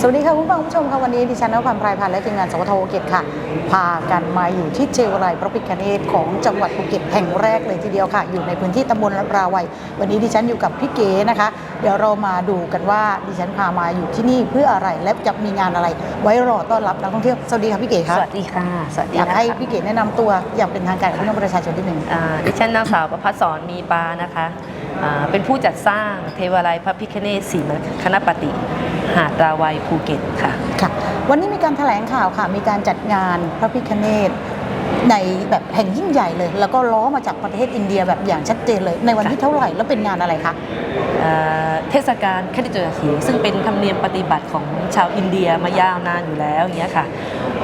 สวัสดีค่ะคุณผู้ฟังคุณผู้ชมค่ะวันนี้ดิฉันนภันพรายพันธ์และทีมงานสวทภูเก็ตค่ะ พากันมาอยู่ที่เจวไลพระพิคเนตของจังหวัดภูเก็ตแห่งแรกเลยทีเดียวค่ะ อยู่ในพื้นที่ตำบลราวัย วันนี้ดิฉันอยู่กับพี่เก๋นะคะ เดี๋ยวเรามาดูกันว่าดิฉันพามาอยู่ที่นี่เพื่ออะไรและจะมีงานอะไร ไว้รอต้อนรับนักท่องเที่ยวสวัสดีค่ะพี่เก๋สค่ะวัสดีค่ะสวัสดีอยากนะให้คะพี่เก๋แนะนำตัวอย่างเป็นทางการกับพี่น้องประชาชนที่หนึ่งอ่าดิฉันนางสาวประพัฒสอนมีปานะคะอ่า เป็นผู้จัดสร้างเทวาลัยพระพิคเนศศรีมคณปฏิหาดราวัยภูเก็ตค่ะค่ะ วันนี้มีการแถลงข่าวค่ะ มีการจัดงานพระพิคเนตในแบบแห่งยิ่งใหญ่เลย แล้วก็ล้อมาจากประเทศอินเดียแบบอย่างชัดเจนเลย ในวันที่เท่าไหร่ แล้วเป็นงานอะไรคะอ่าเทศกาลคดิจถีซึ่งเป็นธรรมเนียมปฏิบัติของชาวอินเดียมายาวนานอยู่แล้วอย่างเงี้ยค่ะ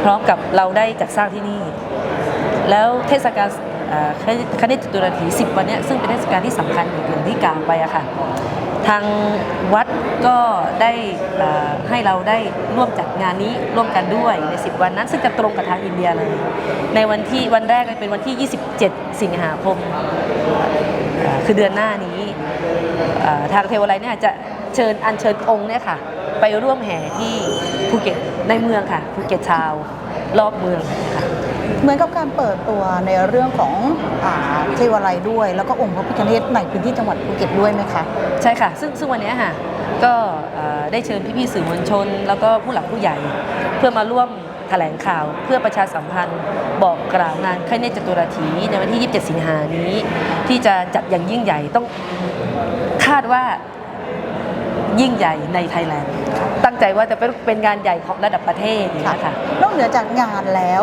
พร้อมกับเราได้จัดสร้างที่นี่ แล้วเทศกาล อ่าคณิจตุรถี10 วันนี้ซึ่งเป็นเทศกาลที่สำคัญอย่างที่กล่าวไปอะค่ะทางวัดก็ได้ให้เราได้ร่วมจัดงานนี้ร่วมกันด้วยใน 10 วันนั้น ซึ่งจะตรงกับทางอินเดียเลย ในวันที่วันแรกเป็นวันที่ 27 สิงหาคม คือเดือนหน้านี้ ทางเทวไลเนี่ยจะเชิญอัญเชิญองค์เนี่ยค่ะ ไปร่วมแห่ที่ภูเก็ตในเมืองค่ะภูเก็ตชาวรอบเมืองค่ะ เหมือนกับการเปิดตัวในเรื่องของอาเทวาลัยด้วย แล้วก็องค์พระพิคเนตในพื้นที่จังหวัดภูเก็ตด้วยไหมคะ ใช่ค่ะ ซึ่งซึ่งวันเนี้ยค่ะก็เอ่อได้เชิญพี่ๆสื่อมวลชน แล้วก็ผู้หลักผู้ใหญ่ เพื่อมาร่วมแถลงข่าวเพื่อประชาสัมพันธ์บอกกล่าวงานคเนจตุรถีในวันที่ 27 สิงหานี้ ที่จะจัดอย่างยิ่งใหญ่ต้องคาดว่ายิ่งใหญ่ในไทยแลนด์ตั้งใจว่าจะเป็นเป็นงานใหญ่ของระดับประเทศอย่างนี้ยค่ะนอกเหนือจากงานแล้ว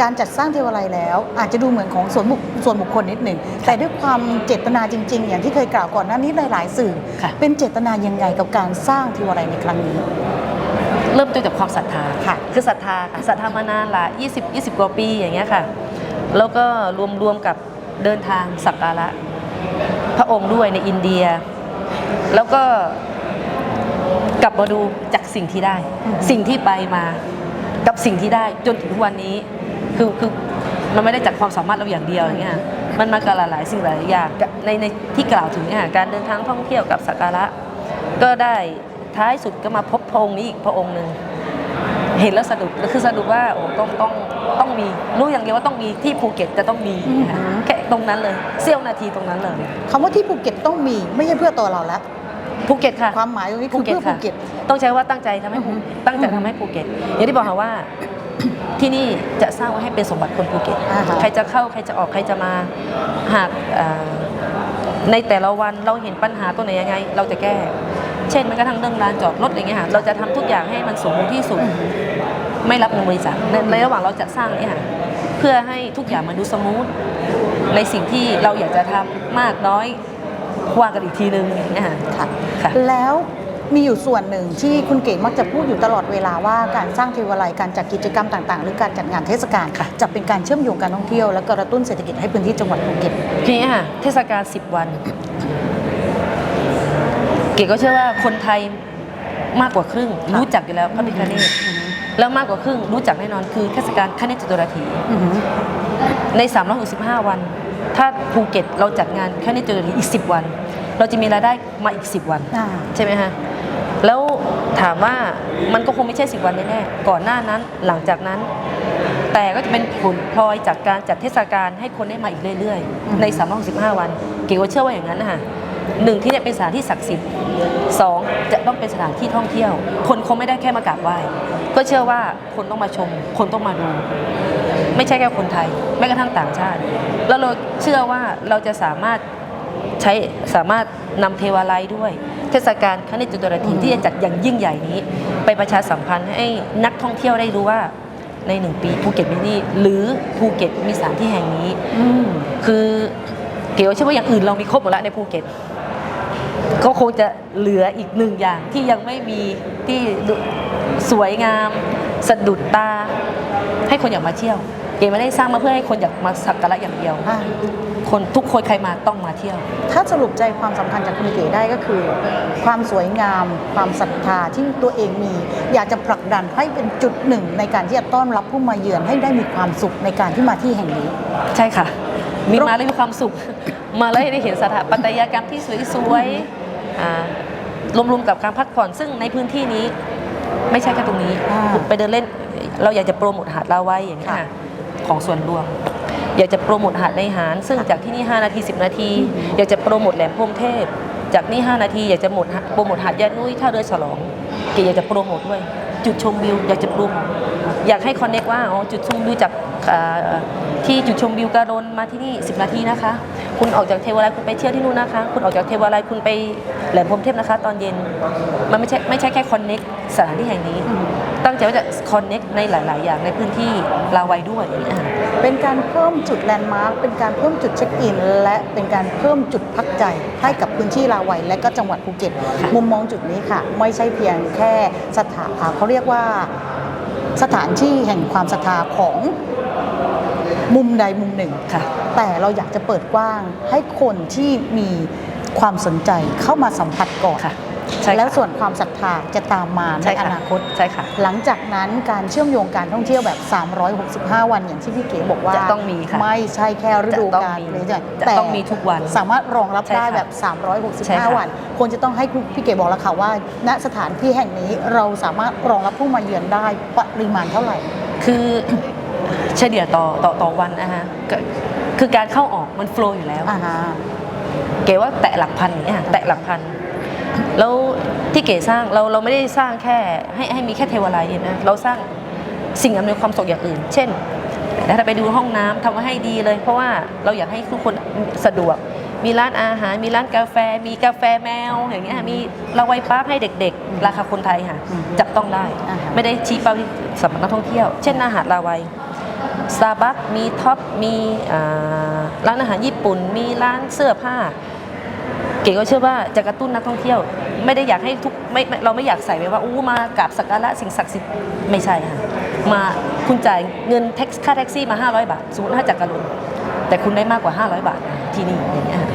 การจัดสร้างเทวาลัยแล้ว อาจจะดูเหมือนของส่วนบุคส่วนบุคคลนิดหนึ่ง แต่ด้วยความเจตนาจริง ๆ อย่างที่เคยกล่าวก่อนหน้านี้หลาย ๆ สื่อ ค่ะ เป็นเจตนายังไงกับการสร้างเทวาลัยในครั้งนี้ เริ่มต้นจากความศรัทธาค่ะ คือศรัทธาค่ะศรัทธามานานละ20 20 กว่าปีอย่างเงี้ยค่ะ แล้วก็รวมรวมกับเดินทางสักการะพระองค์ด้วยในอินเดีย แล้วก็กลับมาดูจากสิ่งที่ได้ อืม สิ่งที่ไปมา กับสิ่งที่ได้จนถึงทุกวันนี้ คือคือมันไม่ได้จากความสามารถเราอย่างเดียวอย่างเงี้ยมันมากับหลายๆ สิ่งหลายอย่างในในที่กล่าวถึงเนี่ยค่ะการเดินทางท่องเที่ยวกับสักการะ ก็ได้ท้ายสุดก็มาพบพระองค์นี้อีกพระองค์หนึ่งเห็นแล้วสะดุดคือสะดุดว่าโอ้ต้องต้องต้องมีรู้อย่างเดียวว่าต้องมีที่ภูเก็ตจะต้องมีอือหือแค่ตรงนั้นเลยเสี้ยวนาทีตรงนั้นเลยคำว่าที่ภูเก็ตต้องมีไม่ใช่เพื่อตัวเราแล้วภูเก็ตค่ะความหมายตรงนี้คือเพื่อภูเก็ตต้องใช้ว่าตั้งใจทำให้ภูอือหือตั้งใจทำให้ภูเก็ตอย่างที่บอกค่ะว่า ที่นี่จะสร้างไว้ให้เป็นสมบัติคนภูเก็ต อ่าฮะ ใครจะเข้าใครจะออกใครจะมาหากเอ่อในแต่ละวันเราเห็นปัญหาตัวไหนยังไง เราจะแก้ เช่นแม้กระทั่งเรื่องลานจอดรถอะไรเงี้ยค่ะเราจะทำทุกอย่างให้มันสมบูรณ์ที่สุด ไม่รับเงินบริจาคในในระหว่างเราจะสร้างเนี่ยค่ะเพื่อให้ทุกอย่างมันดูสมูทในสิ่งที่เราอยากจะทำมากน้อยว่ากันอีกทีนึงอย่างเงี้ยค่ะค่ะค่ะแล้ว มีอยู่ส่วนหนึ่งที่คุณเก๋มักจะพูดอยู่ตลอดเวลาว่าการสร้างเทวาลัยการจัดกิจกรรมต่างๆ หรือการจัดงานเทศกาลค่ะจะเป็นการเชื่อมโยงการท่องเที่ยวและกระตุ้นเศรษฐกิจให้พื้นที่จังหวัดภูเก็ตทีนี้ค่ะเทศกาล10 วัน เก๋ก็เชื่อว่าคนไทยมากกว่าครึ่ง รู้จักอยู่แล้วพระพิฆเนศแล้วมากกว่าครึ่งรู้จักแน่นอนคือเทศกาลคเนจตุรถีอือหือใน 365 วัน ถ้าภูเก็ตเราจัดงานคเนจตุรถีอีก 10 วัน เราจะมีรายได้มาอีก 10 วันอ่าใช่ไหมฮะ แล้วถามว่ามันก็คงไม่ใช่10วันแน่ๆก่อนหน้านั้นหลังจากนั้น แต่ก็จะเป็นผลพลอยจากการจัดเทศกาลให้คนได้มาอีกเรื่อยอืมๆใน365 วัน เก๋ก็เชื่อว่าอย่างนั้นนะคะหนึ่งที่เนี่ยเป็นสถานที่ศักดิ์สิทธิ์สองจะต้องเป็นสถานที่ท่องเที่ยว คนคงไม่ได้แค่มากราบไหว้ก็เชื่อว่าคนต้องมาชม คนต้องมาดู ไม่ใช่แค่คนไทยแม้กระทั่งต่างชาติ แล้วเราเชื่อว่าเราจะสามารถ ใช้สามารถนำเทวาลัยด้วย เทศกาลคณิจตุรถีที่จะจัดอย่างยิ่งใหญ่นี้ ไปประชาสัมพันธ์ให้นักท่องเที่ยวได้รู้ว่าในหนึ่งปีภูเก็ตมีนี่หรือภูเก็ตมีสถานที่แห่งนี้อืมคือเก๋ว่าเชื่อว่าอย่างอื่นเรามีครบหมดแล้วในภูเก็ตก็คงจะเหลืออีกหนึ่งอย่างที่ยังไม่มีที่ดูสวยงาม สะดุดตา ให้คนอยากมาเที่ยว เก๋ไม่ได้สร้างมาเพื่อให้คนอยากมาสักการะอย่างเดียว อ่าคนทุกคนใครมาต้องมาเที่ยว ถ้าสรุปใจความสำคัญจากคุณเก๋ได้ก็คือ ความสวยงาม ความศรัทธาที่ตัวเองมี อยากจะผลักดันให้เป็นจุดหนึ่ง ในการที่จะต้อนรับผู้มาเยือนให้ได้มีความสุขในการที่มาที่แห่งนี้ ใช่ค่ะ มีมาแล้วมีความสุข มาแล้วได้เห็นสถาปัตยกรรมที่สวยๆอ่ารวมๆกับการพักผ่อนซึ่งในพื้นที่นี้ ไม่ใช่แค่ตรงนี้อ่า ไปเดินเล่น เราอยากจะโปรโมทหาดลาวัยอย่างนี้ยค่ะ ค่ะ ของส่วนรวม อยากจะโปรโมทหาดในหาร ซึ่งจากที่นี่ 5 นาที 10 นาที อยากจะโปรโมทแหลมพรหมเทพ จากนี่ 5 นาที อยากจะหมดโปรโมทหาดยานุ้ยท่าเรือฉลองเก๋อยากจะโปรโมทด้วย จุดชมวิวอยากจะโปรโมทอยากให้คอนเน็กว่าอ๋อจุดชมวิวจากที่จุดชมวิวการนมาที่นี่ 10 นาทีนะคะ คุณออกจากเทวาลัยคุณไปเที่ยวที่นู่นนะคะ คุณออกจากเทวาลัยคุณไปแหลมพรหมเทพนะคะ ตอนเย็นมันไม่ใช่ไม่ใช่แค่คอนเน็กสถานที่แห่งนี้ ตั้งใจว่าจะคอนเน็กในหลาย ๆ อย่างในพื้นที่ลาวัยด้วย เป็นการเพิ่มจุดแลนด์มาร์คเป็นการเพิ่มจุดเช็คอิน และเป็นการเพิ่มจุดพักใจให้กับพื้นที่ลาวัยและก็จังหวัดภูเก็ต มุมมองจุดนี้ค่ะ ไม่ใช่เพียงแค่สถานเขาเรียกว่าสถานที่แห่งความศรัทธาของ มุมใดมุมหนึ่งค่ะ แต่เราอยากจะเปิดกว้างให้คนที่มีความสนใจเข้ามาสัมผัสก่อนค่ะใช่ค่ะแล้วส่วนความศรัทธาจะตามมาในใช่อค่ะนาคตใช่ค่ะ หลังจากนั้นการเชื่อมโยงการท่องเที่ยวแบบ 365 วันอย่างที่พี่เก๋บอกว่าจะต้องมีค่ะไม่ใช่แค่ฤดูจะต้องกาลมีเลยใช่ไหมจะแต่ต้องมีทุกวันสามารถรองรับใช่ได้ค่ะแบบใช่ค่ะ365 วัน ควรจะต้องให้พี่เก๋บอกแล้วค่ะว่า ณสถานที่แห่งนี้เราสามารถรองรับผู้มาเยือนได้ปริมาณเท่าไหร่ คือ เฉลี่ยต่อต่อต่อวันนะคะก็คือการเข้าออกมันโฟล์อยู่แล้ว อ่าฮะ เก๋ว่าแตะหลักพันอย่างเงี้ยค่ะแตะหลักพัน แล้วที่เก๋สร้างเราเราไม่ได้สร้างแค่ให้ให้มีแค่เทวาลัยนะเราสร้างสิ่งอำนวยความสะดวกอย่างอื่น เช่นถ้าไปดูห้องน้ำทำมาให้ดีเลย เพราะว่าเราอยากให้ทุกคนสะดวก มีร้านอาหาร มีร้านกาแฟ มีกาแฟแมวอย่างเงี้ยค่ะมีเราไว้ปาร์คให้เด็ก ๆ ราคาคนไทยค่ะ อืมจับต้องได้ อ่าฮะ ไม่ได้ชี้เป้าที่สำหรับนักท่องเที่ยว เช่นอาหารลาวัย สตาร์บัคมีท็อปมีร้านอาหารญี่ปุ่น มีร้านเสื้อผ้า เก๋ก็เชื่อว่าจะกระตุ้นนักท่องเที่ยว ไม่ได้อยากให้ทุกไม่เราไม่อยากใส่ไว้ว่าอู้มากราบสักการะสิ่งศักดิ์สิทธิ์ไม่ใช่ค่ะมาคุณจ่ายเงินแท็กค่าแท็กซี่มา 500 บาทสมมติถ้าจากการุณแต่คุณได้มากกว่า 500 บาทที่นี่อย่างเงี้ยค่ะ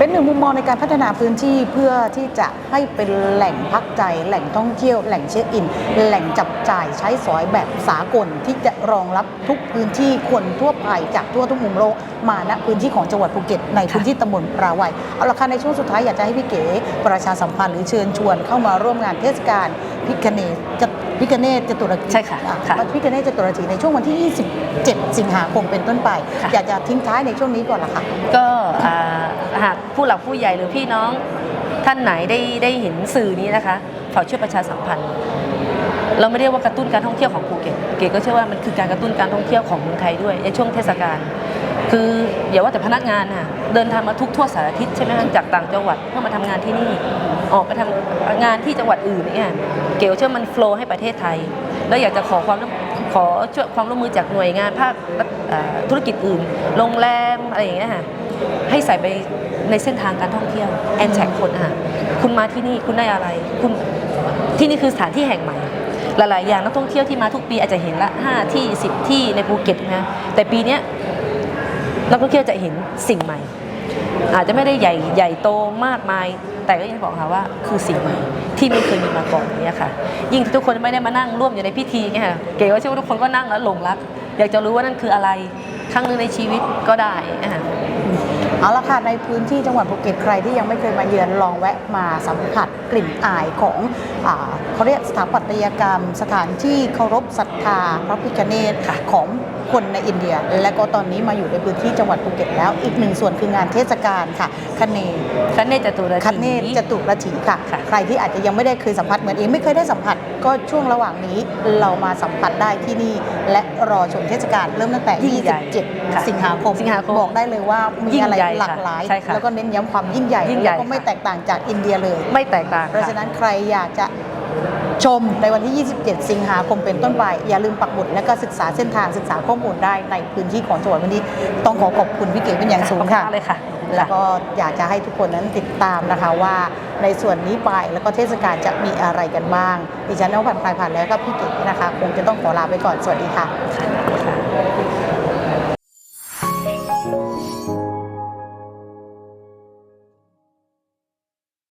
เป็นหนึ่งมุมมองในการพัฒนาพื้นที่เพื่อที่จะให้เป็นแหล่งพักใจ แหล่งท่องเที่ยว แหล่งเช็คอิน แหล่งจับจ่ายใช้สอยแบบสากลที่จะรองรับทุกพื้นที่คนทั่วไปจากทั่วทุกมุมโลกมาณพื้นที่ของจังหวัดภูเก็ตในพื้นที่ตำบลราวัยเอาละค่ะในช่วงสุดท้ายอยากจะให้พี่เก๋ประชาสัมพันธ์หรือเชิญชวนเข้ามาร่วมงานเทศกาลพิคเนจ พิคเนตจตุรกีใช่ค่ะอ่ค่ะพิคเนตจตุรกีในช่วงวันที่ 27 สิงหาคมเป็นต้นไปค่ะอยากจะทิ้งท้ายในช่วงนี้ก่อนละค่ะ ก็อ่าหากผู้หลักผู้ใหญ่หรือพี่น้องท่านไหนได้ได้เห็นสื่อนี้นะคะฝากช่วยประชาสัมพันธ์ เราไม่เรียกว่ากระตุ้นการท่องเที่ยวของภูเก็ตเก๋ก็เชื่อว่ามันคือการกระตุ้นการท่องเที่ยวของเมืองไทยด้วยในช่วงเทศกาลคืออย่าว่าแต่พนักงานค่ะเดินทางมาทุกทั่วสารทิศใช่ไหมคะจากต่างจังหวัดเพื่อมาทำงานที่นี่ ออกไปทำงานที่จังหวัดอื่นเนี่ยเก๋เชื่อมันโฟล์ให้ประเทศไทย แล้วอยากจะขอความขอช่วยความร่วมมือจากหน่วยงานภาคธุรกิจอื่น โรงแรมอะไรอย่างเงี้ยค่ะให้ใส่ไปในเส้นทางการท่องเที่ยวแอนแท็กคนอะค่ะคุณมาที่นี่คุณได้อะไรคุณที่นี่คือสถานที่แห่งใหม่หลาย ๆ อย่างนักท่องเที่ยวที่มาทุกปีอาจจะเห็นละ5ที่ 10 ที่ในภูเก็ตนะแต่ปีนี้นักท่องเที่ยวจะเห็นสิ่งใหม่ อาจจะไม่ได้ใหญ่ใหญ่โตมากมาย แต่ก็ยังบอกค่ะว่าคือสิ่งใหม่ที่ไม่เคยมีมาก่อนเนี้ยค่ะ ยิ่งทุกคนไม่ได้มานั่งร่วมอยู่ในพิธีเนี่ยค่ะเก๋ก็เชื่อว่าทุกคนก็นั่งแล้วหลงรัก อยากจะรู้ว่านั่นคืออะไรครั้งหนึงในชีวิตก็ได้นะคะเอาละค่ะในพื้นที่จังหวัดภูเก็ตใครที่ยังไม่เคยมาเยือนลองแวะมาสัมผัสกลิ่นอายของอเขาเรียกสถาปัตยกรรม สถานที่เคารพศรัทธาพระพิฆเนศค่ะของ คนในอินเดีย และก็ตอนนี้มาอยู่ในพื้นที่จังหวัดภูเก็ตแล้ว อีกหนึ่งส่วนคืองานเทศกาลค่ะคเนคันเนตจตุรคันเนตจตุรถีค่ะค่ะ ใครที่อาจจะยังไม่ได้เคยสัมผัสเหมือนเองไม่เคยได้สัมผัส ก็ช่วงระหว่างนี้เรามาสัมผัสได้ที่นี่ และรอชมเทศกาลเริ่มตั้งแต่ยิ่งใหญ่ค่ะ27สิงหาคมสิงหาคมบอกได้เลยว่ามียิ่งอะไรใหญ่หลากหลายค่ะใช่ค่ะแล้วก็เน้นย้ำความยิ่งใหญ่ยิ่งใหญ่แล้วก็ไม่ค่ะแตกต่างจากอินเดียเลย ไม่แตกต่างเพราะฉะนั้นใครอยากจะ ชมในวันที่ 27 สิงหาคมเป็นต้นไป อย่าลืมปักหมุดและก็ศึกษาเส้นทางศึกษาข้อมูลได้ในพื้นที่ของจังหวัดวันนี้ ต้องขอขอบคุณพี่เก๋เป็นอย่างสูงค่ะขอบณมากเลยค่ะแล้วก็อยากจะให้ทุกคนนั้นติดตามนะคะว่าในส่วนนี้ไปแล้วก็เทศกาลจะมีอะไรกันบ้างดิฉันน้องผ่านไปผ่านแล้วก็พี่เก๋นะคะ คงจะต้องขอลาไปก่อนสวัสดีค่ะค่ะ